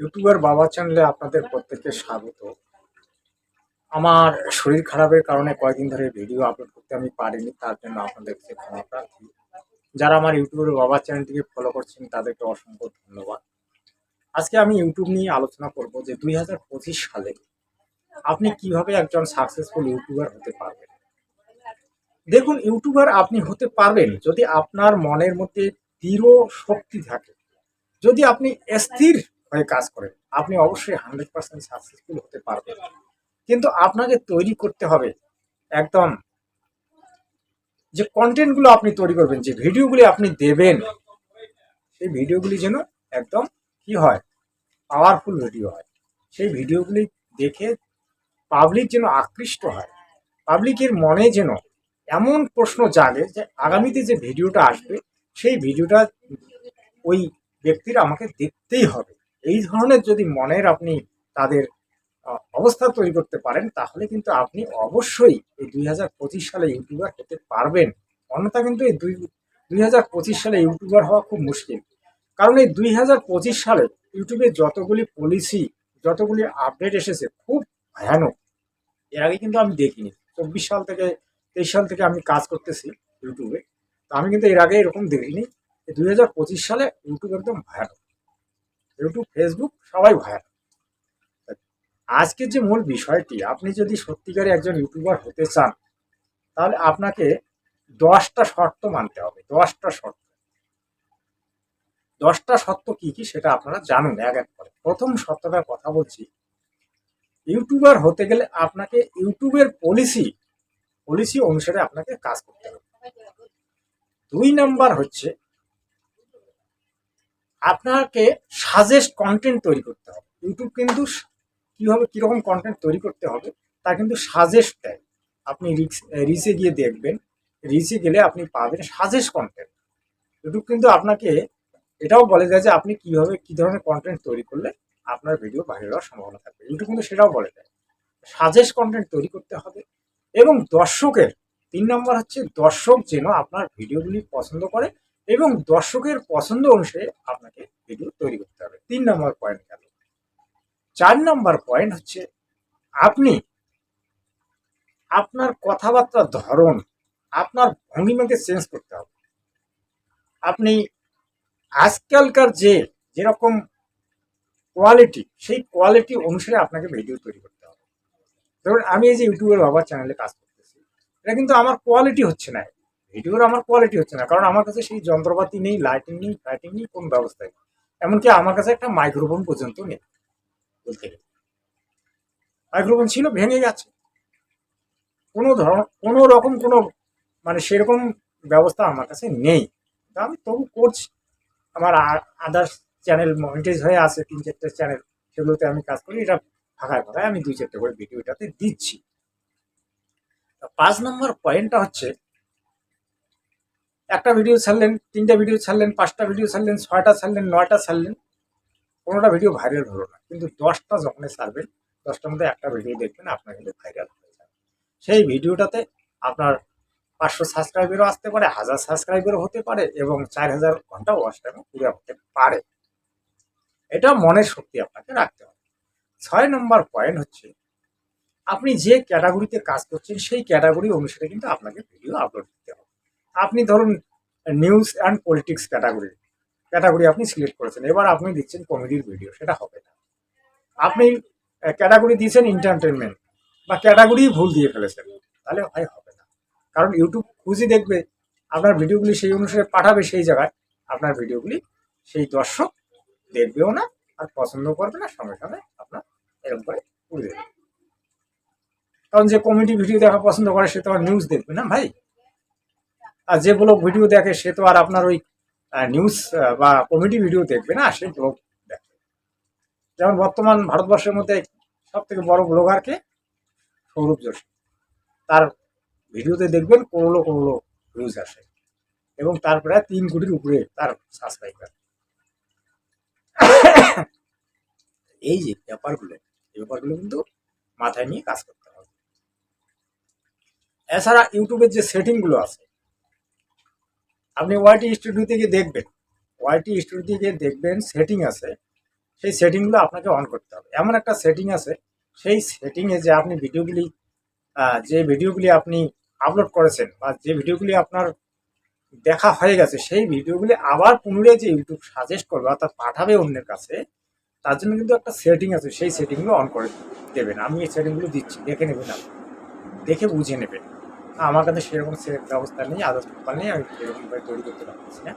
YouTuber বাবা চ্যানেলে আপনাদের প্রত্যেককে স্বাগত। আমার শরীর খারাপের কারণে কয়েকদিন ধরে ভিডিও আপলোড করতে আমি পারিনি, তার জন্য আপনাদের কাছে ক্ষমা প্রার্থী। যারা আমার ইউটিউবের বাবা চ্যানেলটিকে ফলো করছেন, তাদেরকে অসংখ্য ধন্যবাদ। আজকে আমি ইউটিউব নিয়ে আলোচনা করব যে দুই হাজার পঁচিশ সালে আপনি কীভাবে একজন সাকসেসফুল ইউটিউবার হতে পারবেন। দেখুন, ইউটিউবার আপনি হতে পারবেন যদি আপনার মনের মধ্যে দৃঢ় শক্তি থাকে। যদি আপনি স্থির হয়ে কাজ করেন। আপনি অবশ্যই হান্ড্রেড পার্সেন্ট সাকসেসফুল হতে পারবেন। কিন্তু আপনাকে তৈরি করতে হবে একদম যে কন্টেন্টগুলো আপনি তৈরি করবেন, যে ভিডিওগুলি আপনি দেবেন, সেই ভিডিওগুলি যেন একদম কি হয়? পাওয়ারফুল ভিডিও হয়। সেই ভিডিওগুলি দেখে পাবলিক যেন আকৃষ্ট হয়। পাবলিকের মনে যেন এমন প্রশ্ন জাগে যে আগামীতে যে ভিডিওটা আসবে, সেই ভিডিওটা ওই ব্যক্তির আমাকে দেখতেই হবে। এই ধরনের যদি মনের আপনি তাদের অবস্থা তৈরি করতে পারেন, তাহলে কিন্তু আপনি অবশ্যই এই দুই হাজার পঁচিশ সালে ইউটিউবার হতে পারবেন। অন্যথা কিন্তু এই দুই দুই সালে ইউটিউবার হওয়া খুব মুশকিল। কারণ এই দুই হাজার পঁচিশ সালে ইউটিউবে যতগুলি পলিসি, যতগুলি আপডেট এসেছে, খুব ভয়ানক। এর আগে কিন্তু আমি দেখিনি। চব্বিশ সাল থেকে, তেইশ সাল থেকে আমি কাজ করতেছি ইউটিউবে। তো আমি কিন্তু এর আগে এরকম দেখিনি। দুই হাজার পঁচিশ সালে ইউটিউব একদম ভয়ানক। ইউটিউব ফেসবুক সবাই ভয়ানক আজকের যে মূল বিষয়টি, আপনি যদি সত্যিকারে একজন ইউটিউবার হতে চান, তাহলে আপনাকে দশটা শর্ত মানতে হবে, দশটা শর্ত। দশটা শর্ত কি কি সেটা আপনারা জানুন এক এক করে। প্রথম শর্তটার কথা বলছি, ইউটিউবার হতে গেলে আপনাকে ইউটিউবের পলিসি পলিসি অনুসারে আপনাকে কাজ করতে হবে। দুই নাম্বার হচ্ছে আপনাকে সাজেস্ট কন্টেন্ট তৈরি করতে হবে। ইউটিউব কিন্তু কীভাবে, কীরকম কন্টেন্ট তৈরি করতে হবে, তা কিন্তু সাজেস্ট দেয়। আপনি রিচে গিয়ে দেখবেন রিচে গেলে আপনি পাবেন সাজেস্ট কন্টেন্ট ইউটিউব কিন্তু আপনাকে, এটাও বলে দেয় যে আপনি কীভাবে, কী ধরনের কন্টেন্ট তৈরি করলে আপনার ভিডিও ভাইরাল হওয়ার সম্ভাবনা থাকবে। ইউটিউব কিন্তু সেটাও বলে দেয়। সাজেস্ট কন্টেন্ট তৈরি করতে হবে এবং দর্শকের, তিন নম্বর হচ্ছে দর্শক যেন আপনার ভিডিওগুলি পছন্দ করে এবং দর্শকের পছন্দ অনুসারে আপনাকে ভিডিও তৈরি করতে হবে। তিন নম্বর পয়েন্ট গেল। চার নম্বর পয়েন্ট হচ্ছে আপনি আপনার কথাবার্তার ধরন, আপনার ভঙ্গিমাকে চেঞ্জ করতে হবে। আপনি আজকালকার যে যেরকম কোয়ালিটি সেই কোয়ালিটি অনুসারে আপনাকে ভিডিও তৈরি করতে হবে। ধরুন, আমি এই যে ইউটিউবের বাবার চ্যানেলে কাজ করতেছি, এটা কিন্তু আমার কোয়ালিটি হচ্ছে না। ভিডিওর আমার কোয়ালিটি হচ্ছে না। কারণ আমার কাছে সেই যন্ত্রপাতি নেই লাইটিং নেই লাইটিং নেই, কোন ব্যবস্থায় নেই। এমনকি আমার কাছে একটা মাইক্রোফোন পর্যন্ত নেই। বলতে গেলে। মাইক্রোফোন ছিল, ভেঙে গেছে। কোনো ধরন কোনো রকম কোনো মানে সেরকম ব্যবস্থা আমার কাছে নেই। তা আমি তবু করছি। আমার আদার্স চ্যানেল মনিটাইজ হয়ে আছে, তিন চারটে চ্যানেল সেগুলোতে আমি কাজ করি, এটা ফাঁকায় ফাঁকায় আমি দুই চারটে করে ভিডিওটাতে দিচ্ছি। পাঁচ নম্বর পয়েন্টটা হচ্ছে একটা ভিডিও ছাড়লেন, তিনটা ভিডিও ছাড়লেন, পাঁচটা ভিডিও ছাড়লেন, ছয়টা ছাড়লেন, নয়টা ছাড়লেন, কোনোটা ভিডিও ভাইরাল হলো না। কিন্তু দশটা যখন ছাড়বেন, দশটার মধ্যে একটা ভিডিও দেখবেন, আপনার কিন্তু ভাইরাল হয়ে যাবে। সেই ভিডিওটাতে আপনার পাঁচশো সাবস্ক্রাইবারও আসতে পারে, হাজার সাবস্ক্রাইবারও হতে পারে, এবং চার হাজার ঘণ্টা ওয়াশ টাইমও পুরো হতে পারে। এটা মনের শক্তি আপনাকে রাখতে হবে। ছয় নম্বর পয়েন্ট হচ্ছে, আপনি যে ক্যাটাগরিতে কাজ করছেন, সেই ক্যাটাগরি অনুসারে কিন্তু আপনাকে ভিডিও আপলোড দিতে হবে। আপনি ধরুন news and politics category category আপনি সিলেক্ট করেছেন। এবার আপনি দিচ্ছেন কমেডির ভিডিও সেটা হবে না। আপনি ক্যাটাগরি দিয়েছেন এন্টারটেনমেন্ট বা ক্যাটাগরি ভুল দিয়ে ফেলেছেন, তাহলে ভাই হবে না। কারণ ইউটিউব খুঁজে দেখবে, আপনার ভিডিওগুলি সেই অনুসারে পাঠাবে সেই জায়গায়, আপনার ভিডিওগুলি সেই দর্শক দেখবেও না, আর পছন্দ করবে না, সঙ্গে সঙ্গে আপনার এরকম করে উড়ে দেবে কারণ যে কমেডি ভিডিও দেখা পছন্দ করে, সে তো আর নিউজ দেখবে না, ভাই। আর যে ব্লগ ভিডিও দেখে সে তো আর আপনার ওই নিউজ বা কমেডি ভিডিও দেখবে না, সে ব্লগ দেখে। যেমন বর্তমান ভারতবর্ষের মধ্যে সব থেকে বড় ব্লগারকে সৌরভ যোশী। তার ভিডিওতে দেখবেন করোলো করোলো ভিউজ আসে এবং তার প্রায় তিন কোটির উপরে তার সাবস্ক্রাইবার এই যে ব্যাপারগুলো, এই ব্যাপারগুলো কিন্তু মাথায় নিয়ে কাজ করতে হবে। এছাড়া ইউটিউবের যে সেটিংগুলো আছে আপনি ওয়াইটি স্টুডিও থেকে দেখবেন। ওয়াইটি স্টুডিও থেকে দেখবেন সেটিং আছে। সেই সেটিংগুলো আপনাকে অন করতে হবে। এমন একটা সেটিং আছে, সেই সেটিংয়ে যে আপনি ভিডিওগুলি যে ভিডিওগুলি আপনি আপলোড করেছেন বা যে ভিডিওগুলি আপনার দেখা হয়ে গেছে, সেই ভিডিওগুলি আবার পুনরায় যে ইউটিউব সাজেস্ট করবে অর্থাৎ পাঠাবে অন্যের কাছে, তার জন্য কিন্তু একটা সেটিং আছে। সেই সেটিংগুলো অন করে দেবেন। আমি এই সেটিংগুলো দিচ্ছি। দেখে নেবেন আপনি। দেখে বুঝে নেবেন। আমার কাছে সেরকম ব্যবস্থা নেই, আদার্স নেই, আমি সেরকমভাবে তৈরি করতে পারছি না।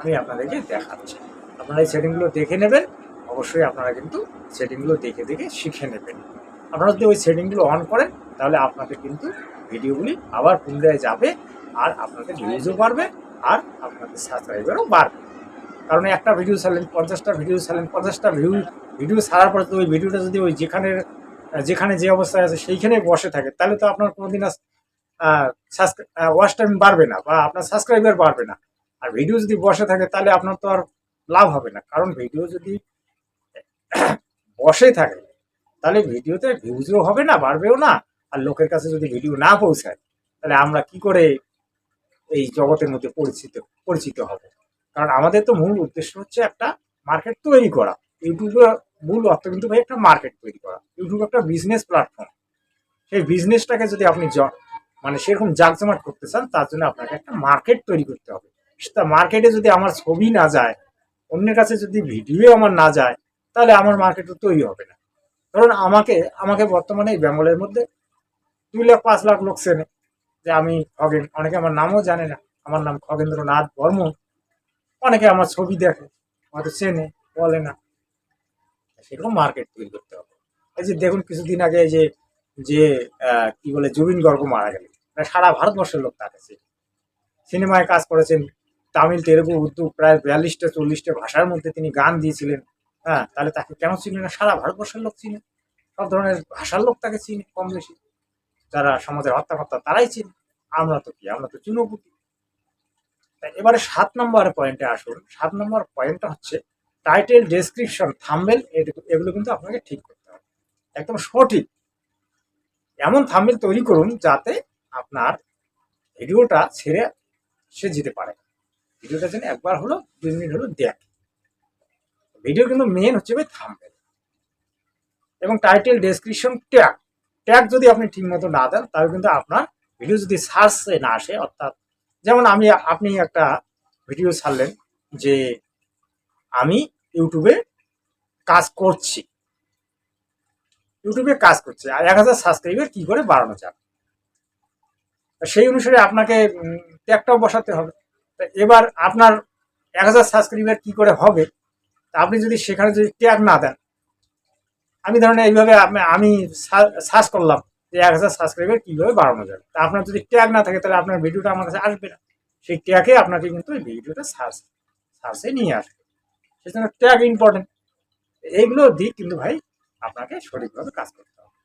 আমি আপনাদেরকে দেখাচ্ছি। আপনারা এই সেটিংগুলো দেখে নেবেন, অবশ্যই আপনারা কিন্তু সেটিংগুলো দেখে দেখে শিখে নেবেন। আপনারা যদি ওই সেটিংগুলো অন করেন, তাহলে আপনাদের কিন্তু ভিডিওগুলি আবার পুনরায় যাবে, আর আপনাদের ভিউজও বাড়বে, আর আপনাদের সাবস্ক্রাইবারও বাড়বে। কারণ একটা ভিডিও ছাড়লেন পঞ্চাশটা ভিডিও ছাড়লেন পঞ্চাশটা ভিউ ভিডিও ছাড়ার পরে তো ওই ভিডিওটা যদি ওই যেখানে যেখানে যে অবস্থায় আছে সেইখানে বসে থাকে, তাহলে তো আপনার কোনোদিন ওয়াচ টাইম বাড়বে না বা আপনার সাবস্ক্রাইবার বাড়বে না। আর ভিডিও যদি বসে থাকে, তাহলে আপনার তো আর লাভ হবে না। কারণ ভিডিও যদি বসে থাকে, তাহলে ভিডিওতে ভিউজও হবে না, বাড়বেও না। আর লোকের কাছে যদি ভিডিও না পৌঁছায়, তাহলে আমরা কি করে এই জগতের মধ্যে পরিচিত পরিচিত হব? কারণ আমাদের তো মূল উদ্দেশ্য হচ্ছে একটা মার্কেট তৈরি করা। ইউটিউবের মূল অর্থ কিন্তু ভাই একটা মার্কেট তৈরি করা। ইউটিউব একটা বিজনেস প্ল্যাটফর্ম সেই বিজনেসটাকে যদি আপনি মানে সেরকম জাকজমাট করতে চান, তার জন্য আপনাকে একটা মার্কেট তৈরি করতে হবে। তা মার্কেটে যদি আমার ছবি না যায়, অন্যের কাছে যদি ভিডিও আমার না যায়, তাহলে আমার মার্কেট তৈরি হবে না। ধরুন আমাকে আমাকে বর্তমানে এই বেঙ্গলের মধ্যে দুই লাখ, পাঁচ লাখ লোক চেনে যে আমি খগেন। অনেকে আমার নামও জানে না। আমার নাম খগেন্দ্রনাথ বর্মন। অনেকে আমার ছবি দেখে, হয়তো চেনে, বলে না। সেরকম মার্কেট তৈরি করতে হবে। এই যে দেখুন, কিছুদিন আগে এই যে যে কি বলে, জুবিন গর্গ মারা গেলেন। সারা ভারতবর্ষের লোক তাকে সিনেমায় কাজ করেছেন তামিল, তেলেগু, উর্দু, প্রায় বিয়াল্লিশটা, চল্লিশটা ভাষার মধ্যে তিনি গান দিয়েছিলেন। হ্যাঁ তাহলে তাকে কেন চিনে না? সারা ভারতবর্ষের লোক চিনে। সব ধরনের ভাষার লোক তাকে চিনে কম বেশি। যারা সমাজের হত্যাকর্তা তারাই চিনে। আমরা তো কি? আমরা তো চুনোপুটি এবারে সাত নম্বর পয়েন্টে আসুন। সাত নম্বর পয়েন্টটা হচ্ছে টাইটেল ডেসক্রিপশন থাম্বেল এগুলো কিন্তু আপনাকে ঠিক করতে হবে। একদম সঠিক। এমন থাম্বেল তৈরি করুন যাতে আপনার ভিডিওটা ছেড়ে সে যেতে পারে। ভিডিওটা যেন একবার হলো, দুই মিনিট হলো দেখ। ভিডিও কিন্তু মেন হচ্ছে ভাই থাম্বেল। এবং টাইটেল ডেসক্রিপশন ট্যাগ ট্যাগ যদি আপনি ঠিক মতো না দেন, তাহলে কিন্তু আপনার ভিডিও যদি সার্চে না আসে, অর্থাৎ যেমন আমি, আপনি একটা ভিডিও ছাড়লেন যে আমি ইউটিউবে কাজ করছি। ইউটিউবে কাজ করছে, আর এক হাজার সাবস্ক্রাইবার কি করে বাড়ানো যাবে? সেই অনুসারে আপনাকে ট্যাগটাও বসাতে হবে। তা এবার আপনার এক হাজার সাবস্ক্রাইবার কী করে হবে? আপনি যদি সেখানে যদি ট্যাগ না দেন, আমি ধরেন এইভাবে আমি- সার্চ করলাম যে এক হাজার সাবস্ক্রাইবার কীভাবে বাড়ানো যাবে। তা আপনার যদি ট্যাগ না থাকে, তাহলে আপনার ভিডিওটা আমার কাছে আসবে না। সেই ট্যাগে আপনাকে কিন্তু এই ভিডিওটা সার্চ সার্চে নিয়ে আসবে। সেজন্য ট্যাগ ইম্পর্টেন্ট এইগুলো দিক কিন্তু ভাই আপনাকে সঠিকভাবে কাজ করতে হবে।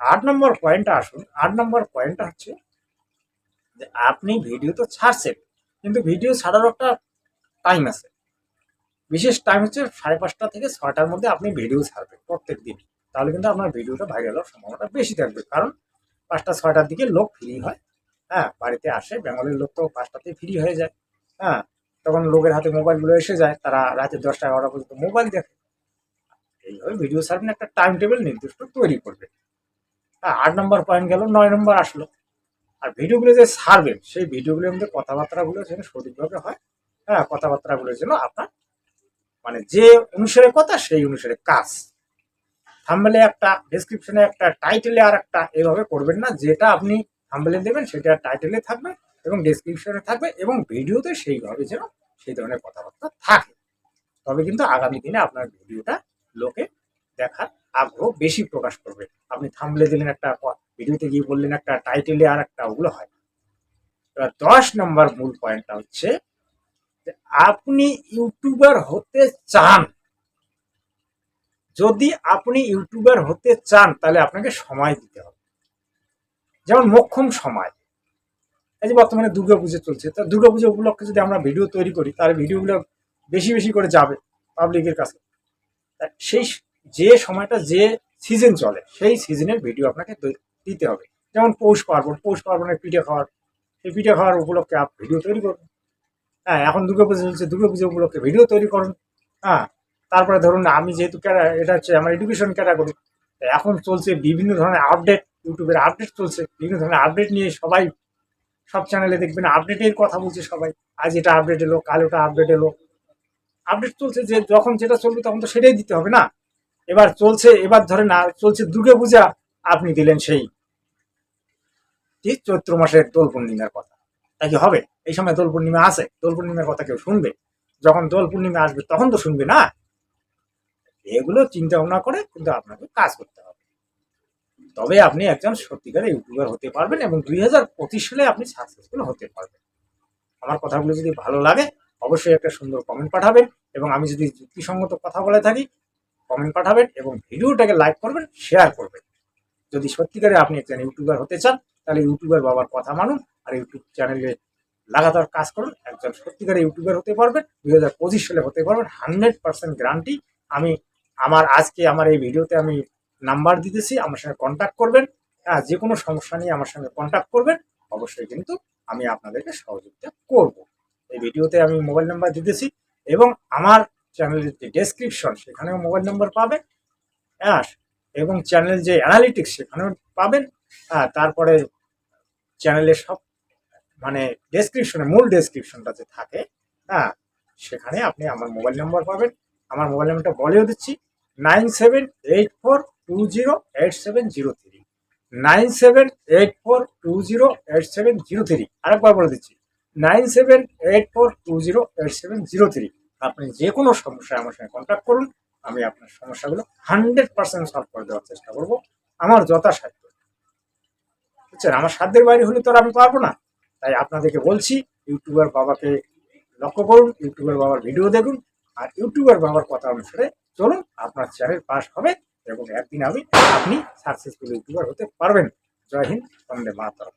আট নম্বর পয়েন্টটা আসুন। আট নম্বর পয়েন্টটা হচ্ছে যে আপনি ভিডিও তো ছাড়ছেন, কিন্তু ভিডিও ছাড়ারও একটা টাইম আছে। বিশেষ টাইম হচ্ছে সাড়ে পাঁচটা থেকে ছটার মধ্যে আপনি ভিডিও ছাড়বেন প্রত্যেক দিন। তাহলে কিন্তু আপনার ভিডিওটা ভাইরাল হওয়ার সম্ভাবনা বেশি থাকবে। কারণ পাঁচটা, ছয়টার দিকে লোক ফ্রি হয়। হ্যাঁ বাড়িতে আসে, বেঙ্গলের লোক তো পাঁচটাতে ফ্রি হয়ে যায়। হ্যাঁ তখন লোকের হাতে মোবাইলগুলো এসে যায়। তারা রাতে দশটা, এগারোটা পর্যন্ত মোবাইল দেখে। এইভাবে ভিডিও ছাড়বেন একটা টাইম টেবিল নির্দিষ্ট তৈরি করবে হ্যাঁ আট নম্বর পয়েন্ট গেল, নয় নম্বর আসলো। আর ভিডিওগুলো যে ছাড়বেন, সেই ভিডিওগুলোর মধ্যে কথাবার্তাগুলো যেন সঠিকভাবে হয় হ্যাঁ কথাবার্তাগুলো যেন আপনার মানে যে অনুসারে কথা, সেই অনুসারে কাজ। থাম্বেলে একটা ডেসক্রিপশনে একটা টাইটেলে আর একটা এভাবে করবেন না। যেটা আপনি থাম্বেলে দেবেন, সেটা টাইটেলে থাকবে এবং ডেসক্রিপশনে থাকবে এবং ভিডিওতে সেইভাবে যেন সেই ধরনের কথাবার্তা থাকে। তবে কিন্তু আগামী দিনে আপনার ভিডিওটা লোকে দেখার আগ্রহ বেশি প্রকাশ করবে। আপনি থামলে দিলেন একটা ভিডিওতে গিয়ে বললেন একটা টাইটেলে আর একটা, ওগুলো হয়। এবার দশ নম্বর মূল পয়েন্টটা হচ্ছে আপনি ইউটিউবার হতে চান। যদি আপনি ইউটিউবার হতে চান, তাহলে আপনাকে সময় দিতে হবে। যেমন মোক্ষম সময়। এই যে বর্তমানে দুর্গা পুজো চলছে, তা দুর্গা পুজো উপলক্ষে যদি আমরা ভিডিও তৈরি করি, তাহলে ভিডিওগুলো বেশি বেশি করে যাবে পাবলিকের কাছে। সেই যে সময়টা যে সিজন চলে, সেই সিজনের ভিডিও আপনাকে দিতে হবে। যেমন পৌষ পার্বণ, পৌষ পার্বণের পিঠে খাওয়ার, সেই পিঠে খাওয়ার উপলক্ষে আপনি ভিডিও তৈরি করুন। হ্যাঁ এখন দুর্গা পুজো চলছে, দুর্গা পুজো উপলক্ষে ভিডিও তৈরি করুন। হ্যাঁ তারপরে ধরুন আমি যেহেতু ক্যারা- এটা হচ্ছে আমার এডুকেশন ক্যাটাগরি এখন চলছে বিভিন্ন ধরনের আপডেট ইউটিউবের আপডেট চলছে, বিভিন্ন ধরনের আপডেট নিয়ে সবাই, সব চ্যানেলে দেখবেন আপডেটের কথা বলছে সবাই। আজ এটা আপডেট এলো, কাল ওটা আপডেট এলো। আপডেট চলছে যে যখন যেটা চলবে তখন তো সেটাই দিতে হবে না। এবার চলছে, এবার ধরে না চলছে দুর্গা পূজা, আপনি দিলেন সেই। চৈত্র মাসের দোল পূর্ণিমার কথা। তাই কি হবে? এই সময় দোল পূর্ণিমা আছে দোল পূর্ণিমার কথা কেউ শুনবে? যখন দোল পূর্ণিমা আসবে তখন তো শুনবে না? এগুলো চিন্তা ভাবনা করে কিন্তু আপনাকে কাজ করতে হবে। তবে আপনি একজন সত্যিকারের ইউটিউবার হতে পারবেন এবং দুই হাজার পঁচিশ সালে আপনি সাকসেসফুল হতে পারবেন। আমার কথাগুলো যদি ভালো লাগে অবশ্যই একটা সুন্দর কমেন্ট পাঠাবেন এবং আমি যদি যুক্তিসঙ্গত কথা বলে থাকি কমেন্ট পাঠাবেন এবং ভিডিওটাকে লাইক করবেন শেয়ার করবেন। যদি সত্যিকারে আপনি একজন ইউটিউবার হতে চান, তাহলে ইউটিউবার বাবার কথা মানুন আর ইউটিউব চ্যানেলে লাগাতার কাজ করুন। একজন সত্যিকারে ইউটিউবার হতে পারবেন, দুই হাজার পঁচিশ সালে হতে পারবেন হান্ড্রেড পার্সেন্ট গ্যারান্টি আমি আমার আজকে আমার এই ভিডিওতে আমি নাম্বার দিতেছি, আমার সঙ্গে কন্ট্যাক্ট করবেন। হ্যাঁ যে কোনো সমস্যা নিয়ে আমার সঙ্গে কন্ট্যাক্ট করবেন, অবশ্যই কিন্তু আমি আপনাদেরকে সহযোগিতা করব। এই ভিডিওতে আমি মোবাইল নাম্বার দিতেছি এবং আমার চ্যানেলের যে ডেসক্রিপশন সেখানেও মোবাইল নাম্বার পাবেন হ্যাঁ এবং চ্যানেল যে অ্যানালিটিক্স সেখানেও পাবেন হ্যাঁ তারপরে চ্যানেলের সব মানে ডেসক্রিপশনে মূল ডেসক্রিপশনটা যে থাকে হ্যাঁ সেখানে আপনি আমার মোবাইল নাম্বার পাবেন। আমার মোবাইল নাম্বারটা বলেও দিচ্ছি, nine seven eight four two zero eight seven zero three, nine seven eight four two zero eight seven zero three, আরেকবার বলে দিচ্ছি nine seven eight four two zero eight seven zero three. আপনি যে কোনো সমস্যায় আমার সঙ্গে কন্ট্যাক্ট করুন, আমি আপনার সমস্যাগুলো হান্ড্রেড পার্সেন্ট সলভ করে দেওয়ার চেষ্টা করব। আমার যথাসাধ্য। বুঝছেন? আমার সাধ্যের বাইরে হলে তো আর আমি পারব না। তাই আপনাদেরকে বলছি, ইউটিউবার বাবাকে লক্ষ্য করুন, ইউটিউবার বাবার ভিডিও দেখুন, আর ইউটিউবার বাবার কথা অনুসারে চলুন, আপনার চ্যানেল পাস হবে এবং একদিন আমি আপনি সাকসেসফুল ইউটিউবার হতে পারবেন। জয় হিন্দ, বন্দে মাতরম।